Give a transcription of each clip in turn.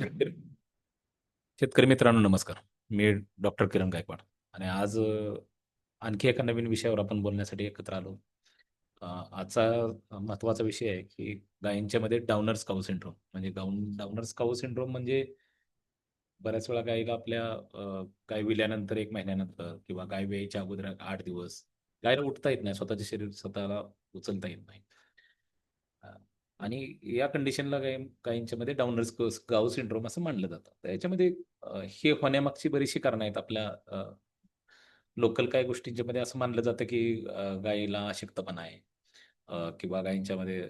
शेतकरी शेतकरी मित्रांनो नमस्कार. मी डॉक्टर किरण गायकवाड. आणि आज आणखी एका नवीन विषयावर आपण बोलण्यासाठी एकत्र आलो. आजचा महत्त्वाचा विषय आहे की गायींच्यामध्ये डाऊनर्स काऊ सिंड्रोम. म्हणजे गाऊन डाऊनर्स काऊ सिंड्रोम म्हणजे बऱ्याच वेळा गायीला आपल्या गाय विल्यानंतर एक महिन्यानंतर किंवा गाय वेळेच्या अगोदर आठ दिवस. गायला उठता येत नाही स्वतःचे शरीर स्वतःला उचलता येत नाही. आणि या कंडिशनला काही गायींच्यामध्ये डाऊनर्स गाव सिंड्रोम असं मानलं जातं. तर याच्यामध्ये हे होण्यामागची बरीचशी कारणं आहेत आपल्या लोकल काही गोष्टींच्या मध्ये असं मानलं जातं की गायीला अशक्तपणा आहे किंवा गायींच्यामध्ये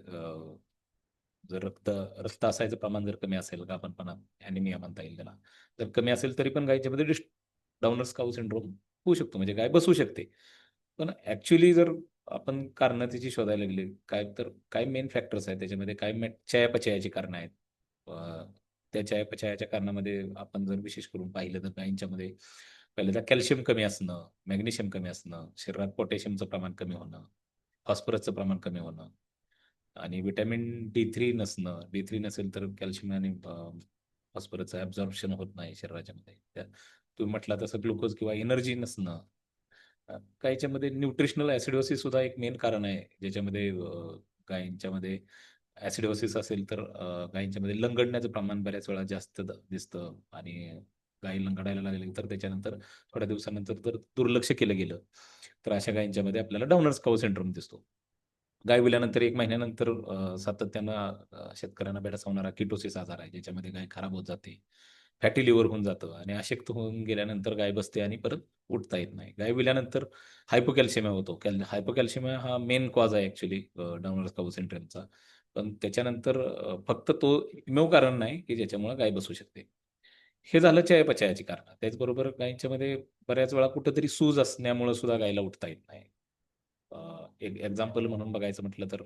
जर रक्त रक्त असायचं प्रमाण जर कमी असेल गाभणपणात ॲनिमिया म्हणता येईल त्याला जर कमी असेल तरी पण गायींच्यामध्ये डिस्ट डाऊनर्स काऊ सिंड्रोम होऊ शकतो म्हणजे गाय बसू शकते. पण ऍक्च्युली जर आपण कारणं त्याची शोधायला लागली. काय तर काय मेन फॅक्टर्स आहेत त्याच्यामध्ये? काय चयापचयाची कारणं आहेत? त्या चयापचयाच्या कारणामध्ये आपण जर विशेष करून पाहिलं तर गायींच्यामध्ये पहिल्यांदा कॅल्शियम कमी असणं मॅग्नेशियम कमी असणं शरीरात पोटॅशियमचं प्रमाण कमी होणं फॉस्फरसचं प्रमाण कमी होणं आणि विटॅमिन डी थ्री नसणं. डी थ्री नसेल तर कॅल्शियम आणि फॉस्फरसचं ॲब्झॉर्प्शन होत नाही शरीराच्या मध्ये तुम्ही म्हटलं तसं ग्लुकोज किंवा एनर्जी नसणं अ, गायीच्यामध्ये न्यूट्रिशनल ऍसिडोसिस सुद्धा एक मेन कारण आहे. ज्याच्यामध्ये गायींच्यामध्ये ऍसिडोसिस असेल तर गायींच्यामध्ये लंगडण्याचं प्रमाण बऱ्याच वेळा जास्त दिसतं आणि गायी लंगडायला लागली तर त्याच्यानंतर थोड्या दिवसानंतर जर दुर्लक्ष केलं गेलं. तर अशा गायींच्यामध्ये आपल्याला डाऊनर्स काऊ सिंड्रोम दिसतो. गाय विल्यानंतर एक महिन्यानंतर सातत्यानं शेतकऱ्यांना भेडसावणारा किटोसिस आजार आहे ज्याच्यामध्ये गाय खराब होत जाते. फॅटी लिव्हर होऊन जातं आणि अशक्त होऊन गेल्यानंतर गाय बसते आणि परत उठता येत नाही. गाय विल्यानंतर हायपोकॅल्शियमिया होतो. कॅल हायपोकॅल्शियमिया हा मेन कॉज आहे ॲक्च्युली डाऊनर्स काऊ सिंड्रोमचा पण त्याच्यानंतर फक्त तो एकमेव कारण नाही की ज्याच्यामुळे गाय बसू शकते. हे झालं चयापचयाची कारण. त्याचबरोबर गायींच्यामध्ये बऱ्याच वेळा कुठंतरी सूज असण्यामुळे सुद्धा गायला उठता येत नाही. एक एक्झाम्पल म्हणून बघायचं म्हटलं तर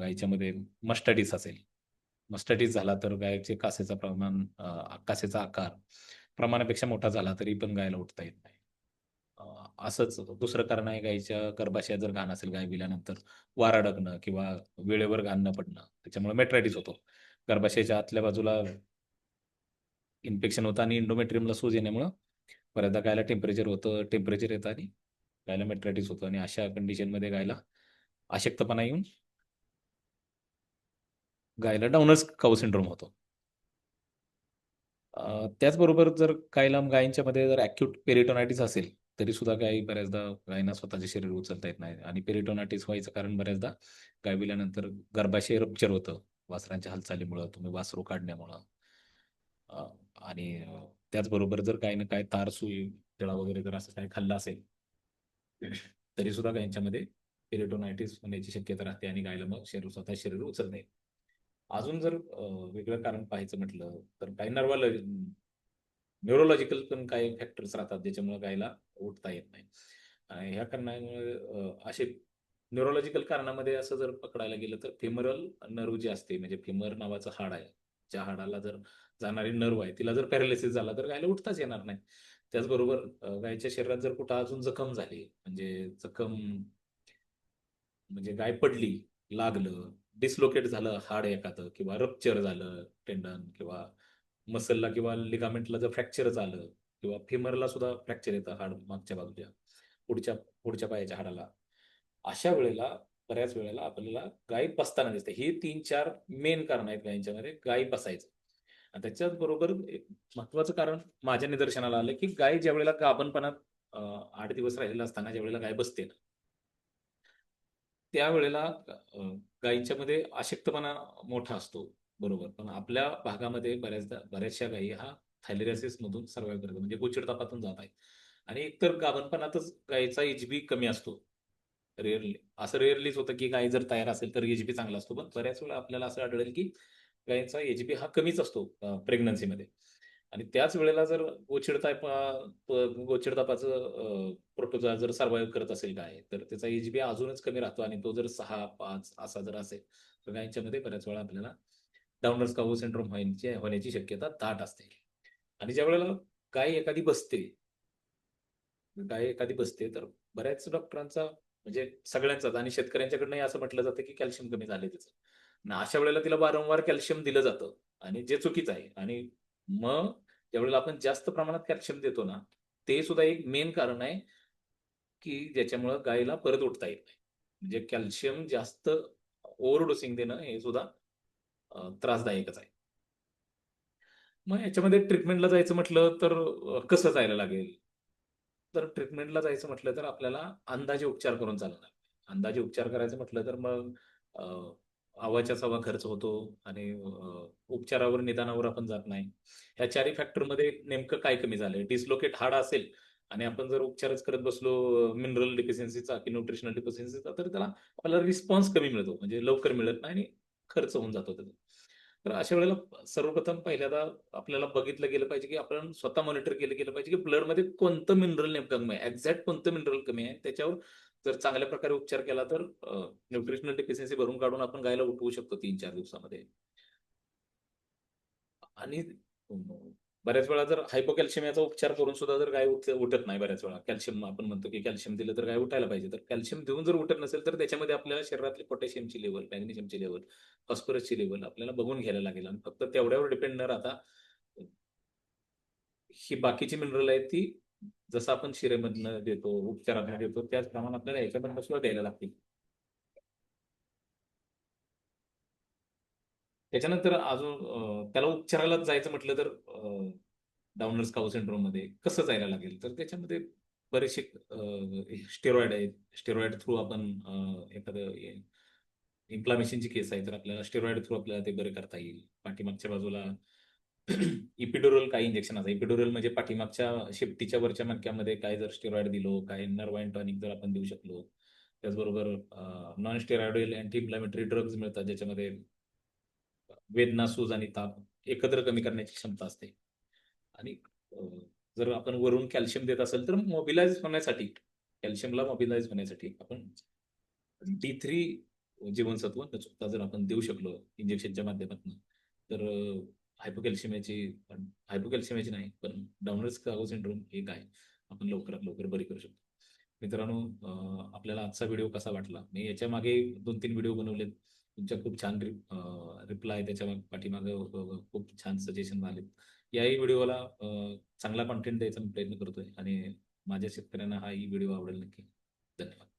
गायीच्यामध्ये मस्टडीस असेल. मस्टडीस झाला तर गायचे कासेचा प्रमाण कासेचा आकार प्रमाणापेक्षा मोठा झाला तरी पण गायला उठता येत नाही. असंच दुसरं कारण आहे गायीच्या गर्भाशयात जर घाण असेल गाय विल्यानंतर वार अडकणं किंवा वेळेवर घाण न पडणं त्याच्यामुळे मेट्रायटिस होतो. गर्भाशयाच्या आतल्या बाजूला इन्फेक्शन होतं आणि इंडोमेट्रियमला सूज येण्यामुळं बऱ्याचदा गायला टेम्परेचर होतं टेम्परेचर येतं आणि गायला मेट्रायटिस होतं आणि अशा कंडिशनमध्ये गायला अशक्तपणा येऊन गायला डाऊनर्स काऊ सिंड्रोम होतो. त्याचबरोबर जर गायला गायींच्यामध्ये जर ॲक्यूट पेरिटोनायटिस असेल तरी सुद्धा गायी बऱ्याचदा गायींना स्वतःचे शरीर उचलता येत नाही. आणि पेरिटोनायटिस व्हायचं कारण बऱ्याचदा गाय विल्यानंतर गर्भाशय रप्चर होतं. वासरांच्या हालचालीमुळं तुम्ही वासरू काढण्यामुळं. आणि त्याचबरोबर जर गायीनं काय तार सुई वगैरे जर असं काय खाल्लं असेल तरी सुद्धा गायींच्यामध्ये पेरिटोनायटिस होण्याची शक्यता राहते आणि गायला मग शरीर स्वतः शरीर उचलता अजून जर वेगळं कारण पाहायचं म्हटलं तर काही नर्वाल न्यूरोलॉजिकल पण काही फॅक्टर्स राहतात ज्याच्यामुळे गायला उठता येत नाही. आणि ह्या कारणामुळे असे न्यूरोलॉजिकल कारणामध्ये असं जर पकडायला गेलं तर फेमरल नर्व जी असते म्हणजे फेमर नावाचं हाड आहे ज्या हाडाला जर जाणारी नर्व आहे तिला जर पॅरालिसिस झाला तर गायला उठताच येणार नाही. त्याचबरोबर गायच्या शरीरात जर कुठं अजून जखम झाली म्हणजे जखम म्हणजे गाय पडली लागलं डिसलोकेट झालं हाड एखादं किंवा रप्चर झालं टेंडन किंवा मसलला किंवा लिगामेंटला जर फ्रॅक्चर झालं किंवा फिमरला सुद्धा फ्रॅक्चर येतं हाड मागच्या बाजूच्या पुढच्या पुढच्या पायाच्या हाडाला. अशा वेळेला बऱ्याच वेळेला आपल्याला गाय बसताना दिसते. ही तीन चार मेन कारण आहेत गायींच्यामध्ये गाय बसायचं. आणि त्याच्याच बरोबर एक महत्वाचं कारण माझ्या निदर्शनाला आलं की गाय ज्या वेळेला गाभणपणात आठ दिवस राहिलेला असताना ज्या वेळेला गाय बसते ना त्यावेळेला अ, गायींच्यामध्ये अशक्तपणा मोठा असतो बरोबर. पण आपल्या भागामध्ये बऱ्याचदा बऱ्याचशा गायी हा थायलेरियासिस मधून सर्वाईव्ह करतात म्हणजे गोचिडतापातून जात आहेत. आणि एकतर गाभणपणातच गायीचा एचबी कमी असतो रेअरली असं रेअरलीच होतं की गाय जर तयार असेल तर एचबी चांगला असतो पण बऱ्याच वेळा आपल्याला असं आढळेल की गायीचा एचबी हा कमीच असतो प्रेग्नन्सीमध्ये आणि त्याच वेळेला जर गोचिडता गोचिडतापाचं प्रोटोजा जर सर्व्हाइव्ह करत असेल काय तर त्याचा एचबी अजूनच कमी राहतो आणि तो जर सहा पाच असा जर असेल तर गायींच्यामध्ये बऱ्याच वेळा आपल्याला डाऊनर्स कावो सिंड्रोम होण्याची होण्याची शक्यता दाट असते. आणि ज्या वेळेला गाय एखादी बसते गाय एखादी बसते तर बऱ्याच डॉक्टरांचा म्हणजे सगळ्यांचाच आणि शेतकऱ्यांच्याकडनंही असं म्हटलं जातं की कॅल्शियम कमी झाले त्याचं. अशा वेळेला तिला वारंवार कॅल्शियम दिलं जातं. आणि जे चुकीचं आहे. आणि मग ज्यावेळेला आपण जास्त प्रमाणात कॅल्शियम देतो ना ते सुद्धा एक मेन कारण आहे की ज्याच्यामुळं गायीला परत उठता येत नाही. म्हणजे कॅल्शियम जास्त ओव्हरडोसिंग देणं हे सुद्धा त्रासदायकच आहे. मग याच्यामध्ये ट्रीटमेंटला जायचं म्हटलं तर कसं जायला लागेल? तर ट्रीटमेंटला जायचं म्हटलं तर आपल्याला अंदाजे उपचार करून चालणार. अंदाजे उपचार करायचं म्हटलं तर मग अं, अवाच्या सवा खर्च होतो आणि उपचारावर निदानावर आपण जात नाही. ह्या चारही फॅक्टरमध्ये नेमकं काय कमी झालंय? डिस्लोकेट हाड असेल आणि आपण जर उपचारच करत बसलो मिनरल डिफिशियन्सीचा की न्यूट्रिशनल डिफिशियन्सीचा तर त्याला आपल्याला रिस्पॉन्स कमी मिळतो. म्हणजे लवकर मिळत नाही आणि खर्च होऊन जातो त्याचा. तर अशा वेळेला सर्वप्रथम पहिल्यांदा आपल्याला बघितलं गेलं पाहिजे की आपण स्वतः मॉनिटर केलं गेलं पाहिजे की ब्लडमध्ये कोणतं मिनरल नेमकं कमी आहे? एक्झॅक्ट कोणतं मिनरल कमी आहे? त्याच्यावर जर चांगल्या प्रकारे उपचार केला तर न्यूट्रिशनल डिफिशियन्सी भरून काढून आपण गायला उठवू शकतो तीन चार दिवसामध्ये. आणि बऱ्याच वेळा जर हायपोकॅल्शियमियाचा उपचार करून सुद्धा जर गाय उठत नाही बऱ्याच वेळा. कॅल्शियम आपण म्हणतो की कॅल्शियम दिलं तर गाय उठायला पाहिजे. तर कॅल्शियम देऊन जर उठत नसेल तर त्याच्यामध्ये आपल्याला शरीरातली पोटॅशियमची लेवल मॅग्नेशियमची लेवल फॉस्फरसची लेवल आपल्याला बघून घ्यायला लागेल. आणि फक्त तेवढ्यावर डिपेंड न राहता ही बाकीची मिनरल आहेत ती जसं आपण शिरेमधनं देतो उपचारात देतो त्याच प्रमाणात आपल्याला याच्यामधनं सुद्धा द्यायला लागतील. त्याच्यानंतर अजून त्याला उपचाराला जायचं म्हटलं तर डाऊनर्स काऊ सिंड्रोममध्ये कसं जायला लागेल? तर त्याच्यामध्ये बरेचसे स्टेरॉइड आहेत. स्टेरॉइड थ्रू आपण एखादं इन्फ्लामेशनची केस आहे तर आपल्याला स्टेरॉइड थ्रू आपल्याला ते बरे करता येईल. पाठीमागच्या बाजूला इपिडोरल काही इंजेक्शन असतात. इपिडोरल म्हणजे पाठीमागच्या शेपटीच्या वरच्या मणक्यामध्ये काय जर स्टेरॉइड दिलो काय नर्वाईन टॉनिक जर आपण देऊ शकलो त्याचबरोबर non steroidal anti inflammatory drugs मिळतात ज्याच्यामध्ये वेदना सूज आणि ताप एकत्र कमी करण्याची क्षमता असते. आणि जर आपण वरून कॅल्शियम देत असेल तर मोबिलाइज होण्यासाठी कॅल्शियमला मोबिलाइज होण्यासाठी आपण डी थ्री जीवनसत्व न चुकता जर आपण देऊ शकलो इंजेक्शनच्या माध्यमातून तर हायपोकॅल्शियमॅची हायपोकॅल्शियमॅची नाही पण डाऊनर्स कागो सिंड्रोम एक आहे. आपण लवकरात लवकर बरी करू शकतो. मित्रांनो आपल्याला आजचा व्हिडिओ कसा वाटला? मी याच्या मागे दोन तीन व्हिडिओ बनवलेत. तुमच्या खूप छान रिप्लाय त्याच्या पाठीमागे खूप छान सजेशन आले याही व्हिडिओला चांगला कॉन्टेंट द्यायचा मी प्रयत्न करतोय आणि माझ्या शेतकऱ्यांना हाही व्हिडिओ आवडेल नक्की. धन्यवाद.